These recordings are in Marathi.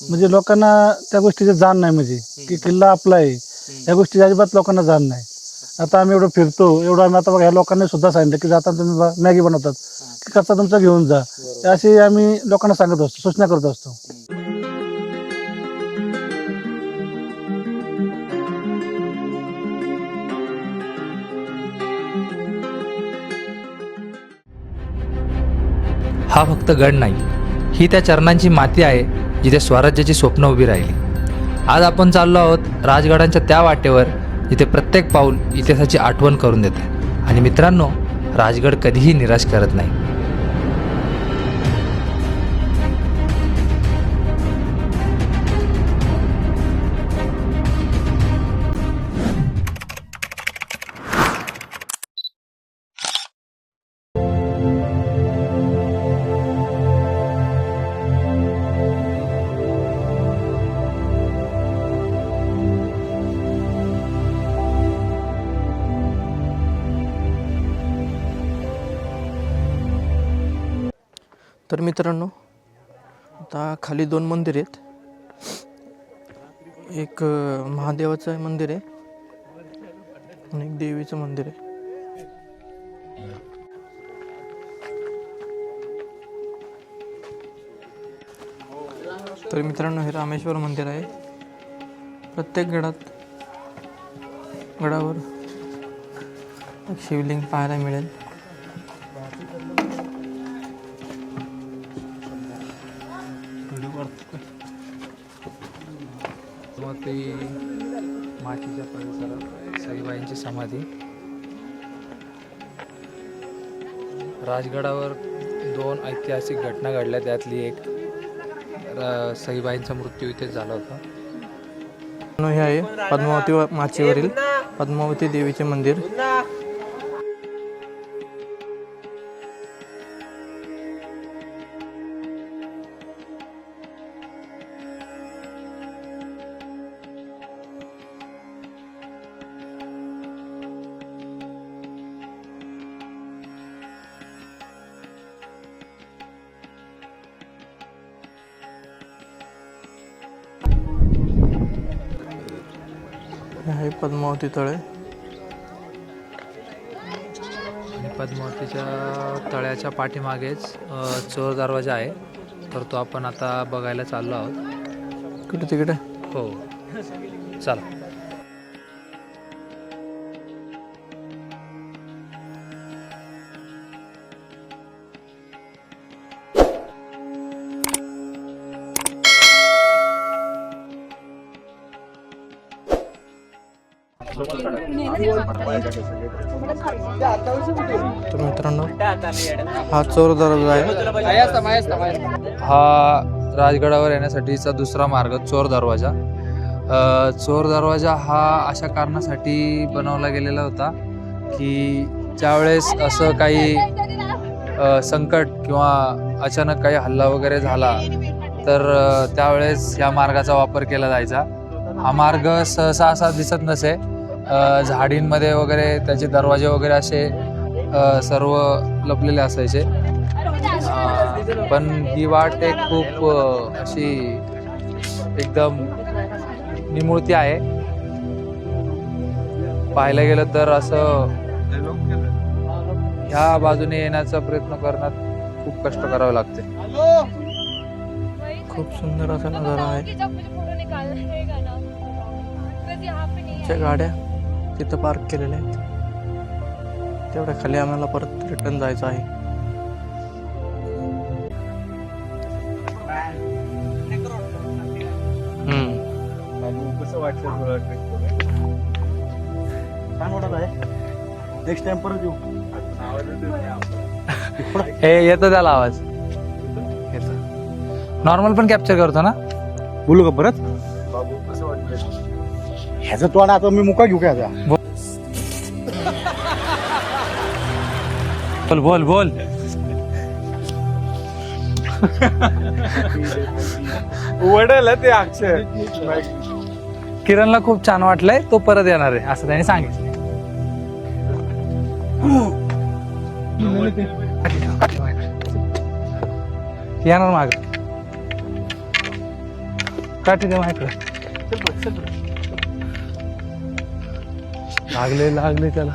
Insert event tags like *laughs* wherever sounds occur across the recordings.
म्हणजे लोकांना त्या गोष्टीची जाण नाही म्हणजे. की किल्ला आपला आहे. या गोष्टीची अजिबात लोकांना जाण नाही. आता आम्ही एवढं फिरतो एवढं आम्ही आता बघा ह्या लोकांनी सुद्धा सांगितलं की जाताना तुम्ही मॅगी बनवतात. की कच्चा तुमचा घेऊन जा. अशी आम्ही लोकांना सांगत असतो सूचना करत असतो. हा फक्त गड नाही. ही त्या चरणांची माती आहे जिथे स्वराज्याची स्वप्न उभी राहिली. आज आपण चाललो आहोत राजगडांच्या त्या वाटेवर जिथे प्रत्येक पाऊल इतिहासाची आठवण करून देते. आणि मित्रांनो राजगड कधीही निराश करत नाही. तर मित्रांनो आता खाली दोन मंदिर आहेत. एक महादेवाचं मंदिर आहे आणि एक देवीचं मंदिर आहे. तर मित्रांनो हे रामेश्वर मंदिर आहे. प्रत्येक गडात गडावर एक शिवलिंग पाहायला मिळेल. मग ती मातीच्या परिसरात सईबाईंची समाधी. राजगडावर दोन ऐतिहासिक घटना घडल्या. त्यातली एक सईबाईंचा मृत्यू इथेच झाला होता. हे आहे पद्मावती व- माचीवरील पद्मावती देवीचे मंदिर. आहे पद्मावती तळे. आणि पद्मावतीच्या तळ्याच्या पाठीमागेच चोर दरवाजा आहे. तर तो आपण आता बघायला चाललो आहोत. कुठे तिकडे? हो. चला. तर मित्रांनो हा चोर दरवाजा आहे. हा राजगडावर येण्यासाठीचा दुसरा मार्ग चोर दरवाजा. चोर दरवाजा हा अशा कारणासाठी बनवला गेलेला होता की ज्यावेळेस असं काही संकट किंवा अचानक काही हल्ला वगैरे झाला तर त्यावेळेस या मार्गाचा वापर केला जायचा. हा मार्ग सहसा असा दिसत नसे झाडींमध्ये वगैरे त्याचे दरवाजे वगैरे असे सर्व लपलेले असायचे. पण ही वाट एक खूप अशी एकदम निमूळती आहे. पाहायला गेलं तर असं ह्या बाजूने येण्याचा प्रयत्न करण्यात खूप कष्ट करावे लागते. खूप सुंदर असा नजारा आहे. गाड्या तिथं पार्क केलेल्या आहेत. तेवढ्या खाली आम्हाला परत रिटर्न जायचं आहे. हम्म. कसं छान वाटत आहे. नेक्स्ट टाइम परत येऊ. हे येतो त्याला आवाज. नॉर्मल पण कॅप्चर करतो ना? बोलू का परत? ह्याचं तो आता मी मुका घेऊ का ह्याचा बोल बोल बोल. वडेल ते अक्षर किरणला खूप छान वाटलंय तो परत येणार आहे असं त्याने सांगितलं येणार माग. काठी दे माझ्याकडे लागले लागले त्याला.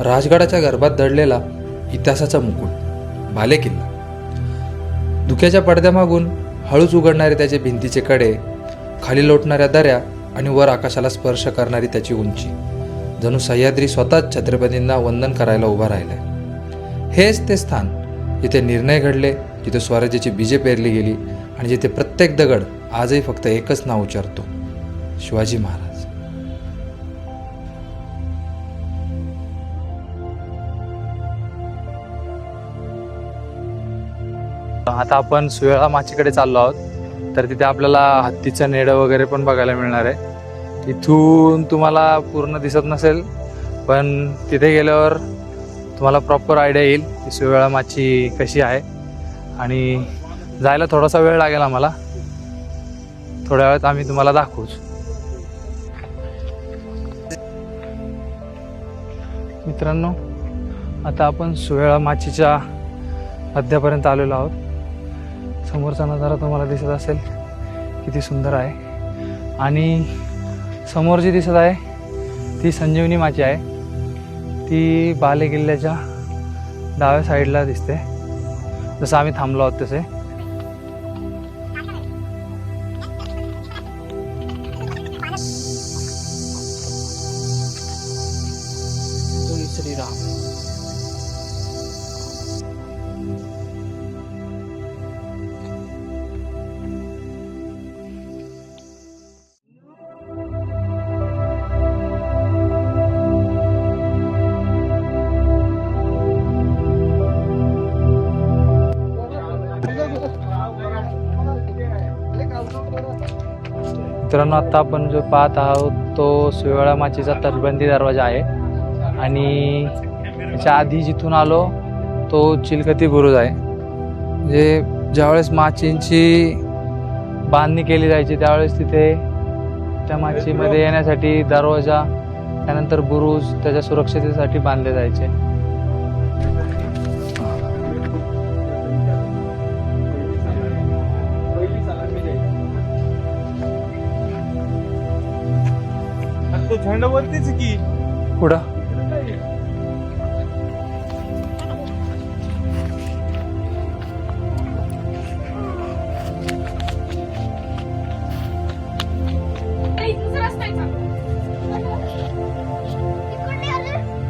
राजगडाच्या गर्भात दडलेला इतिहासाचा मुकुट भाले किल्ला. धुक्याच्या पडद्यामागून हळूच उघडणारे त्याचे भिंतीचे कडे खाली लोटणाऱ्या दऱ्या आणि वर आकाशाला स्पर्श करणारी त्याची उंची. जणू सह्याद्री स्वतःच छत्रपतींना वंदन करायला उभा राहिलाय. हेच ते स्थान जिथे निर्णय घडले जिथे स्वराज्याची बीजे पेरली गेली आणि जिथे प्रत्येक दगड आजही फक्त एकच नाव उच्चारतो शिवाजी महाराज. आता आपण सुवेळा माचीकडे चाललो आहोत. तर तिथे आपल्याला हत्तीचं नेडं वगैरे पण बघायला मिळणार आहे. इथून तुम्हाला पूर्ण दिसत नसेल पण तिथे गेल्यावर तुम्हाला प्रॉपर आयडिया येईल की सुवेळा माची कशी आहे. आणि जायला थोडासा वेळ लागेल आम्हाला. थोड्या वेळात आम्ही तुम्हाला दाखवूच. मित्रांनो आता आपण सुवेळा माचीच्या मध्यापर्यंत आलेलो आहोत. समोरचा नजारा तुम्हाला दिसत असेल किती सुंदर आहे. आणि समोर जी दिसत आहे ती संजीवनी माची आहे. ती बाले किल्ल्याच्या डाव्या साईडला दिसते. जसं आम्ही थांबलो आहोत तसे. मित्रांनो आता आपण जो पाहत आहोत तो सुवेळा माचीचा तटबंदी दरवाजा आहे. आणि त्याच्या आधी जिथून आलो तो चिलकती बुरुज आहे. म्हणजे ज्यावेळेस माचींची बांधणी केली जायची त्यावेळेस तिथे त्या माचीमध्ये येण्यासाठी दरवाजा त्यानंतर बुरुज त्याच्या सुरक्षितेसाठी बांधले जायचे. झेंडा वरतीच की? आले.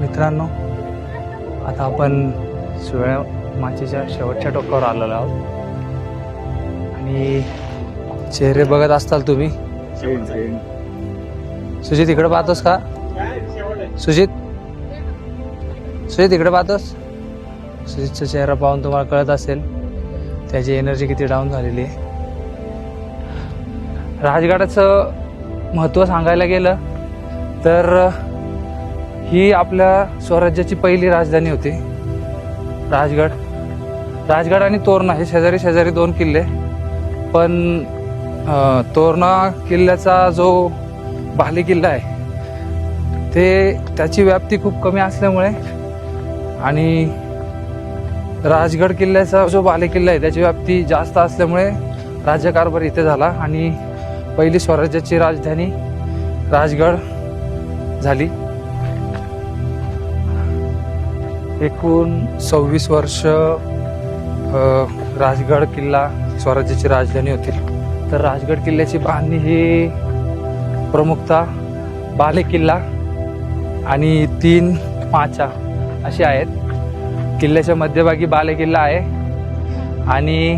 मित्रांनो आता आपण सुवेळा माचीच्या शेवटच्या टोकावर आलेलो आहोत. आणि चेहरे बघत असताल तुम्ही? सुजित इकडे पाहतोस का? सुजित? सुजित इकडे पाहतोस? सुजितचा चेहरा पाहून तुम्हाला कळत असेल त्याची एनर्जी किती डाऊन झालेली आहे. राजगडाचं महत्त्व सांगायला गेलं तर ही आपल्या स्वराज्याची पहिली राजधानी होती. राजगड. राजगड आणि तोरणा हे शेजारी शेजारी दोन किल्ले पण तोरणा किल्ल्याचा जो भाले किल्ला आहे. ते त्याची व्याप्ती खूप कमी असल्यामुळे आणि राजगड किल्ल्याचा जो बाले किल्ला आहे त्याची व्याप्ती जास्त असल्यामुळे राज्यकारभार इथे झाला आणि पहिली स्वराज्याची राजधानी राजगड झाली. एकूण सव्वीस वर्ष राजगड किल्ला स्वराज्याची राजधानी होती. तर राजगड किल्ल्याची बांधणी ही प्रमुखता बाले किल्ला आणि तीन पाचा असे आहेत. किल्ल्याच्या मध्यभागी बाले किल्ला आहे. आणि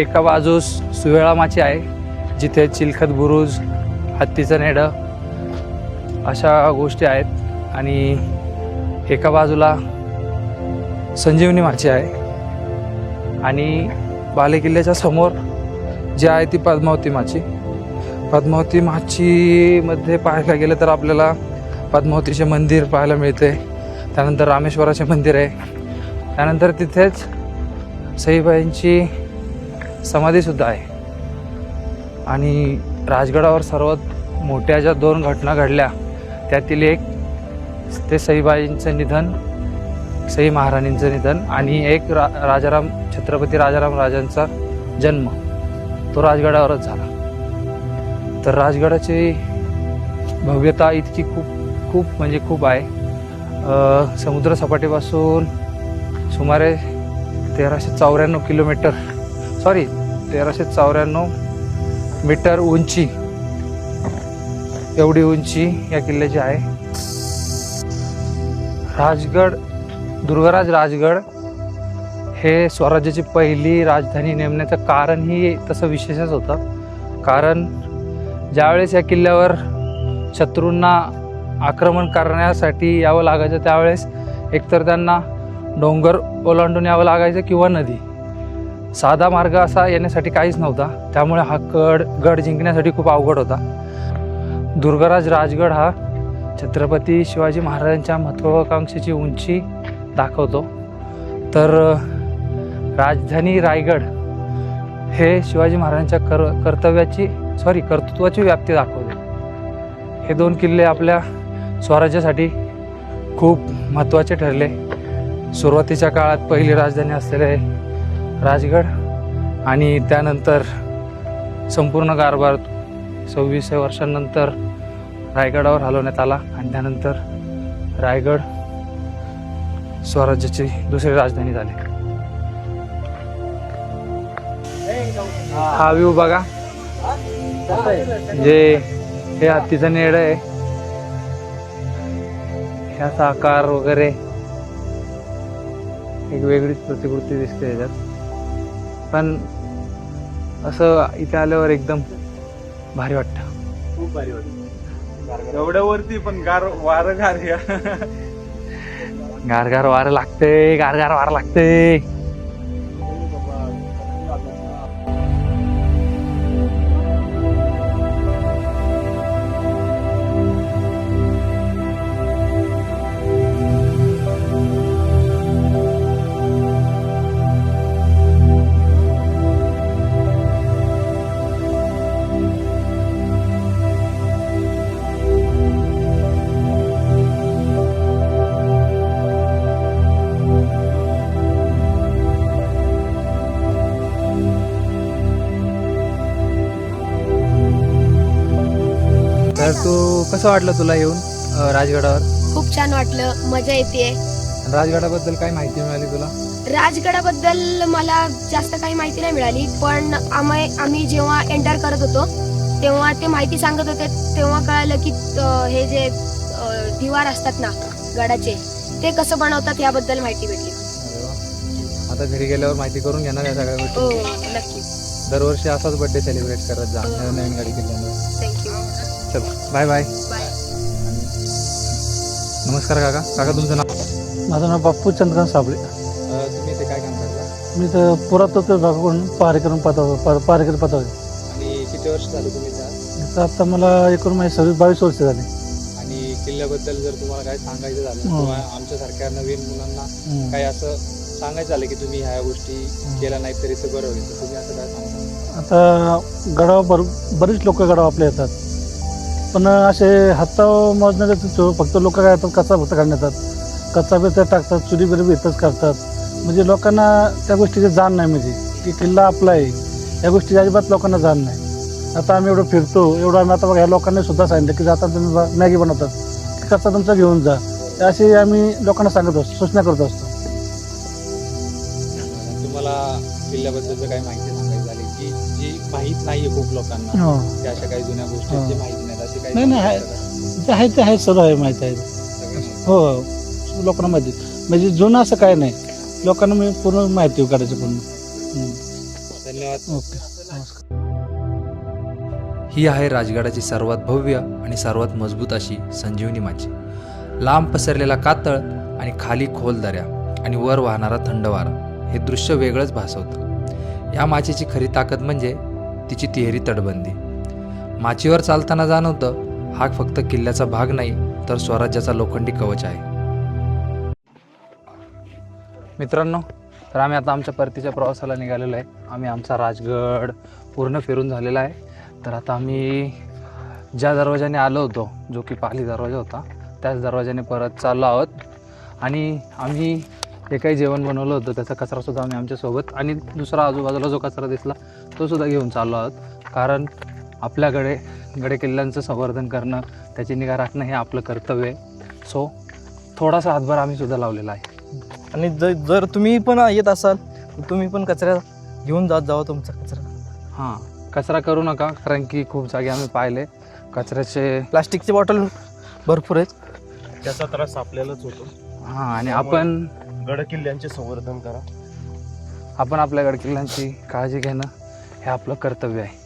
एका बाजूस सुवेळा माची आहे जिथे चिलखत बुरुज हत्तीचं नेडं अशा गोष्टी आहेत. आणि एका बाजूला संजीवनी माची आहे. आणि बालेकिल्ल्याच्या समोर जी आहे ती पद्मावती माची. पद्मावती माचीमध्ये पाहायला गेलं तर आपल्याला पद्मावतीचे मंदिर पाहायला मिळते त्यानंतर रामेश्वराचे मंदिर आहे. त्यानंतर तिथेच सईबाईंची समाधीसुद्धा आहे. आणि राजगडावर सर्वात मोठ्या ज्या दोन घटना घडल्या त्यातील एक ते सईबाईंचं निधन सई महाराणींचं निधन आणि एक रा राजाराम छत्रपती राजाराम राजांचा जन्म. तो राजगडावरच झाला. तर राजगडाची भव्यता इतकी खूप खूप म्हणजे खूप आहे. समुद्रसपाटीपासून सुमारे तेराशे चौऱ्याण्णव किलोमीटर सॉरी तेराशे चौऱ्याण्णव मीटर उंची एवढी उंची या किल्ल्याची आहे. राजगड दुर्गराज राजगड हे स्वराज्याची पहिली राजधानी नेमण्याचं कारणही तसं विशेषच होतं. कारण ज्यावेळेस या किल्ल्यावर शत्रूंना आक्रमण करण्यासाठी यावं लागायचं त्यावेळेस एकतर त्यांना डोंगर ओलांडून यावं लागायचं किंवा नदी. साधा मार्ग असा येण्यासाठी काहीच नव्हता. त्यामुळे हा गड गड जिंकण्यासाठी खूप अवघड होता. दुर्गराज राजगड हा छत्रपती शिवाजी महाराजांच्या महत्त्वाकांक्षेची उंची दाखवतो. तर राजधानी रायगड हे शिवाजी महाराजांच्या कर कर्तव्याची सॉरी कर्तृत्वाची व्याप्ती दाखवते हे दोन किल्ले आपल्या स्वराज्यासाठी खूप महत्त्वाचे ठरले. सुरुवातीच्या काळात पहिली राजधानी असलेले राजगड आणि त्यानंतर संपूर्ण कारभार सव्वीस वर्षांनंतर रायगडावर हलवण्यात आला आणि त्यानंतर रायगड स्वराज्याची दुसरी राजधानी झाली. हा व्यू बघा. जे हे हत्तीचं नेड आहे ह्याचा आकार वगैरे एक वेगळीच प्रतिकृती दिसते याच्यात. पण असं इथे आल्यावर एकदम भारी वाटतं. खूप भारी वाटत. एवढ्या वरती पण गार वारं गार गार गार वारं लागते गार गार वारं लागते. कसं वाटलं तुला येऊन अं, राजगडावर? खूप छान वाटलं. मजा येते राजगडाबद्दल काय माहिती मिळाली तुला? राजगडाबद्दल मला जास्त काही माहिती नाही मिळाली पण आम्ही आम्ही जेव्हा एंटर करत होतो तेव्हा ते माहिती सांगत होते तेव्हा कळालं की अं, हे जे अं, दिवार असतात ना गडाचे ते कसं बनवतात याबद्दल माहिती भेटली. अरे वा. आता घरी गेल्यावर माहिती करून घेणार या सगळ्या गोष्टी. हो नक्की दरवर्षी असाच बर्थडे सेलिब्रेट करत जा नवीन गाडी थँक्यू चल. बाय बाय नमस्कार काका. काका तुमचं नाव? माझं नाव बाप्पू चंद्रकांत साबळे. तुम्ही इथे काय काम करता? मी तर पुरातत्व विभागाकडून पहारेकरून पाठव पहारेकर पाठवले आणि किती वर्ष झालं तुम्ही तर आता मला एकूण माझी सव्वीस बावीस वर्ष झाली. आणि किल्ल्याबद्दल जर तुम्हाला काय सांगायचं झालं हो. किंवा आमच्यासारख्या नवीन मुलांना हम्म. काही असं सांगायचं झालं की तुम्ही ह्या गोष्टी केल्या नाहीत तरी ते बरं होईल. तर तुम्ही असं काय सांगता? आता गडावर बर बरीच लोक गडावर आपले येतात. पण असे हातावर मोजण्याचे तो फक्त लोक काय येतात कच्चा फक्त काढून येतात. कच्चा बी टाकतात चुरी बिरी इथंच करतात. म्हणजे लोकांना त्या गोष्टीची जाण नाही म्हणजे. की किल्ला आपला आहे. या गोष्टीची अजिबात लोकांना जाण नाही. आता आम्ही एवढं फिरतो एवढं आम्ही आता बघा ह्या लोकांनी सुद्धा सांगितलं की जाता तुम्ही मॅगी बनवतात. की कच्चा तुमचा घेऊन जा. अशी आम्ही लोकांना सांगत असतो सूचना करत असतो. तुम्हाला किल्ल्याबद्दलचं काही माहिती सांगायची झाली की जी माहीत नाहीये खूप लोकांना हो. अशा काही जुन्या गोष्टी हा. माहिती काही नाही, नाही, आहे. आहे ते आहे सर्व आहे माहिती आहे. हो हो लोकांना माहिती म्हणजे जुनं असं काय नाही. लोकांना मी पूर्ण माहिती काढायची पूर्ण हम्म. धन्यवाद. ओके नमस्कार. ही आहे राजगडाची सर्वात भव्य आणि सर्वात मजबूत अशी संजीवनी माची. लांब पसरलेला कातळ आणि खाली खोल दऱ्या आणि वर वाहणारा थंड वारा हे दृश्य वेगळंच भासवतं. या माचीची खरी ताकद म्हणजे तिची तिहेरी तटबंदी. माचीवर चालताना जाणवतं हा फक्त किल्ल्याचा भाग नाही तर स्वराज्याचा लोखंडी कवच आहे. मित्रांनो तर आम्ही आता आमच्या परतीच्या प्रवासाला निघालेलो आहे. आम्ही आमचा राजगड पूर्ण फिरून झालेला आहे. तर आता आम्ही ज्या दरवाजाने आलो होतो जो की पाली दरवाजा होता त्याच दरवाजाने परत चाललो आहोत. आणि आम्ही जे काही जेवण बनवलं होतं त्याचा कचरासुद्धा आम्ही आमच्यासोबत आणि दुसरा आजूबाजूला जो कचरा दिसला तो सुद्धा घेऊन चाललो आहोत. कारण आपल्याकडे गडे किल्ल्यांचं संवर्धन करणं त्याची निगा राखणं हे आपलं कर्तव्य आहे. सो थोडासा हातभार आम्ही सुद्धा लावलेला आहे. आणि जर जर तुम्ही पण येत असाल तर तुम्ही पण कचरा घेऊन जात जावा तुमचा कचरा. हां कचरा करू नका कारण की खूप जागे आम्ही पाहिले. कचऱ्याचे प्लास्टिकची बॉटल भरपूर आहेत. त्याचा त्रास आपल्यालाच होतो. हां आणि आपण गड किल्ल्यांचे संवर्धन करा. आपण आपल्या गडकिल्ल्यांची काळजी घेणं हे आपलं कर्तव्य आहे.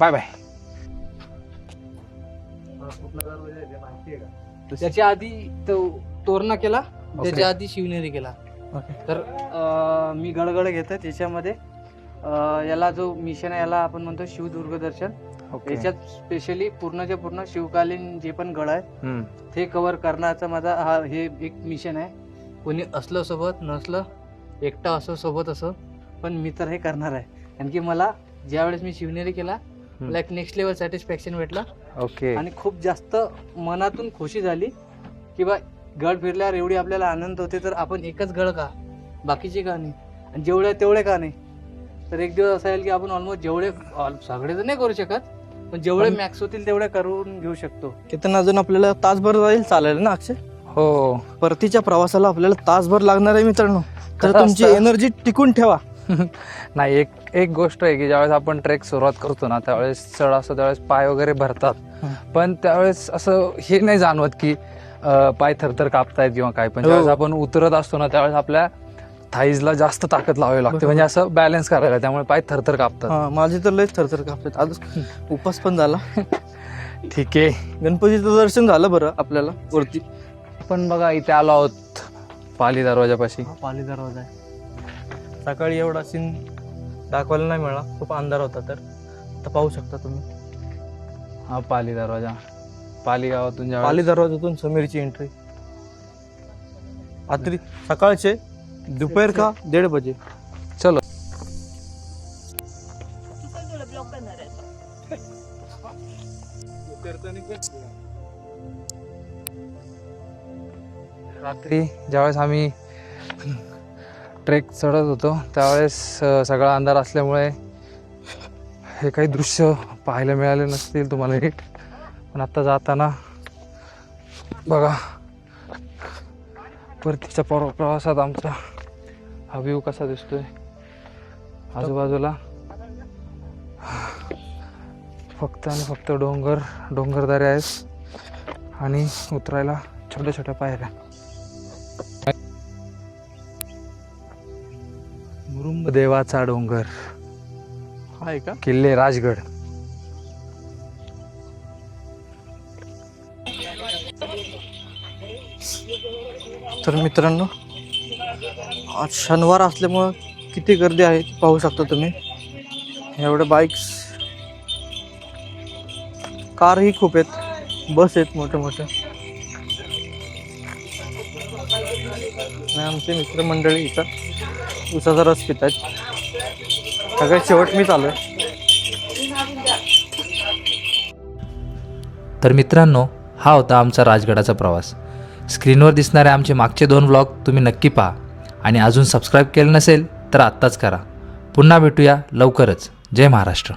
Bye bye. त्याच्या आधी तो तोरणा केला त्याच्या आधी शिवनेरी केला. ओके. तर अं, मी गडगड घेतो त्याच्यामध्ये. अं, याला जो मिशन आहे याला आपण म्हणतो शिवदुर्ग दर्शन ओके. याच्यात स्पेशली पूर्णच्या पूर्ण शिवकालीन जे पण गड आहे हम्म. ते कव्हर करण्याचा माझा हा हे एक मिशन आहे. कोणी असलं सोबत नसलं एकटा असो सोबत असो पण मी तर हे करणार आहे. कारण की मला ज्यावेळेस मी शिवनेरी केला मला एक नेक्स्ट लेवल सॅटिस्फॅक्शन भेटलं. ओके आणि खूप जास्त मनातून खुशी झाली की बा गड फिरल्यावर एवढी आपल्याला आनंद होते तर आपण एकच गड का? बाकीचे का नाही? आणि जेवढे तेवढे का नाही? तर एक दिवस असा येईल की आपण ऑलमोस्ट जेवढे सगळे तर नाही करू शकत पण जेवढे मॅक्स होतील तेवढे करून घेऊ शकतो. तिथं अजून आपल्याला तासभर जाईल चालेल ना अक्षय? हो. परतीच्या प्रवासाला आपल्याला तासभर लागणार आहे मित्रांनो. तर तुमची? एनर्जी टिकून ठेवा. *laughs* नाही एक एक गोष्ट आहे की ज्यावेळेस आपण ट्रेक सुरुवात करतो ना त्यावेळेस चढ असतो त्यावेळेस पाय वगैरे भरतात. पण त्यावेळेस असं हे नाही जाणवत की पाय थरथर कापतायत किंवा काय पण हो. ज्यावेळेस आपण उतरत असतो ना त्यावेळेस आपल्या थाईजला जास्त ताकद लावावी लागते. म्हणजे असं बॅलन्स करायला त्यामुळे पाय थरथर कापतात. माझे तर लयच थरथर कापतात आज उपास पण झाला. *laughs* ठीक आहे. गणपतीचं दर्शन झालं बरं आपल्याला वरती. आपण बघा इथे आलो आहोत पाली दरवाजापाशी. पाली दरवाजा आहे. सकाळी एवढा सीन दाखवायला नाही मिळाला. खूप अंधार होता तर. आता पाहू शकता तुम्ही. हा पाली दरवाजा. पाली गावातून ज्यावेळेस पाली दरवाजातून समीरची एंट्री रात्री सकाळचे दुपार का? दीड बजे. चलो. रात्री ज्यावेळेस आम्ही ट्रेक चढत होतो. त्यावेळेस सगळा अंधार असल्यामुळे हे काही दृश्य पाहायला मिळाले नसतील तुम्हाला नीट. पण आत्ता जाताना बघा परतीच्या पर प्रवासात आमचा हा व्ह्यू कसा दिसतोय. आजूबाजूला फक्त आणि फक्त डोंगर डोंगरदारे आहेत आणि उतरायला छोट्या छोट्या पायऱ्या. देवाचा डोंगर. आहे का? किल्ले राजगड. तर मित्रांनो आज शनिवार असल्यामुळं किती गर्दी आहे ते पाहू शकता तुम्ही. एवढ्या बाईक्स कारही खूप आहेत बस आहेत मोठे मोठे आणि आमचे मित्रमंडळी इथं. उसाचा रस पित आहेत सगळ्यात शेवट मी चालू आहे. तर मित्रांनो हा होता आमचा राजगडाचा प्रवास. स्क्रीनवर दिसणारे आमचे मागचे दोन व्लॉग तुम्ही नक्की पहा. आणि अजून सबस्क्राईब केलं नसेल तर आत्ताच करा. पुन्हा भेटूया लवकरच. जय महाराष्ट्र.